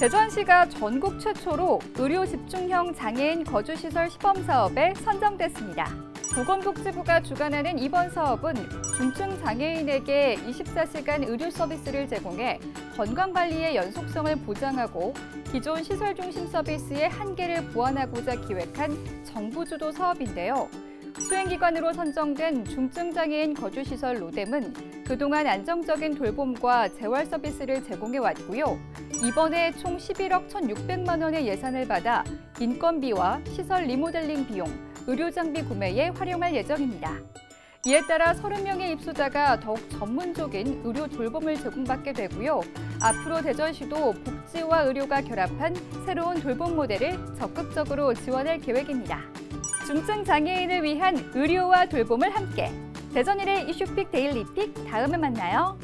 대전시가 전국 최초로 의료 집중형 장애인 거주시설 시범 사업에 선정됐습니다. 보건복지부가 주관하는 이번 사업은 중증 장애인에게 24시간 의료 서비스를 제공해 건강관리의 연속성을 보장하고 기존 시설 중심 서비스의 한계를 보완하고자 기획한 정부 주도 사업인데요. 수행기관으로 선정된 중증장애인 거주시설 로뎀은 그동안 안정적인 돌봄과 재활 서비스를 제공해 왔고요. 이번에 총 11억 1,600만 원의 예산을 받아 인건비와 시설 리모델링 비용, 의료 장비 구매에 활용할 예정입니다. 이에 따라 30명의 입소자가 더욱 전문적인 의료 돌봄을 제공받게 되고요. 앞으로 대전시도 복지와 의료가 결합한 새로운 돌봄 모델을 적극적으로 지원할 계획입니다. 중증 장애인을 위한 의료와 돌봄을 함께. 대전일의 이슈픽 데일리픽 다음에 만나요.